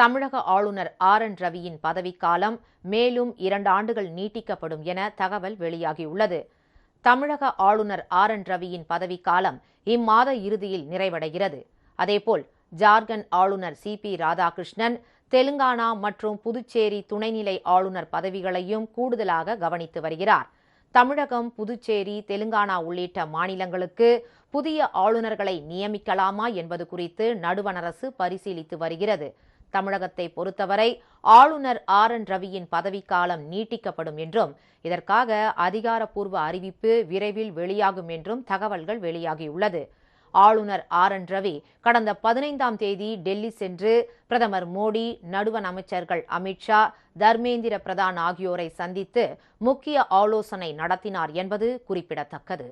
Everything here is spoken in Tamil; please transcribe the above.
தமிழக ஆளுநர் ஆர் என் ரவியின் பதவிக்காலம் மேலும் இரண்டு ஆண்டுகள் நீட்டிக்கப்படும் என தகவல் வெளியாகியுள்ளது. தமிழக ஆளுநர் ஆர் என் ரவியின் பதவிக்காலம் இம்மாத இறுதியில் நிறைவடைகிறது. அதேபோல் ஜார்க்கண்ட் ஆளுநர் சி பி ராதாகிருஷ்ணன் தெலுங்கானா மற்றும் புதுச்சேரி துணைநிலை ஆளுநர் பதவிகளையும் கூடுதலாக கவனித்து வருகிறார். தமிழகம் புதுச்சேரி தெலுங்கானா உள்ளிட்ட மாநிலங்களுக்கு புதிய ஆளுநர்களை நியமிக்கலாமா என்பது குறித்து நடுவண் அரசு பரிசீலித்து வருகிறது. தமிழகத்தை பொறுத்தவரை ஆளுநர் ஆர் என் ரவியின் பதவிக்காலம் நீட்டிக்கப்படும் என்றும் இதற்காக அதிகாரப்பூர்வ அறிவிப்பு விரைவில் வெளியாகும் என்றும் தகவல்கள் வெளியாகியுள்ளது. ஆளுநர் ஆர் என் ரவி கடந்த பதினைந்தாம் தேதி டெல்லி சென்று பிரதமர் மோடி நடுவண் அமைச்சர்கள் அமித்ஷா தர்மேந்திர பிரதான் ஆகியோரை சந்தித்து முக்கிய ஆலோசனை நடத்தினார் என்பது குறிப்பிடத்தக்கது.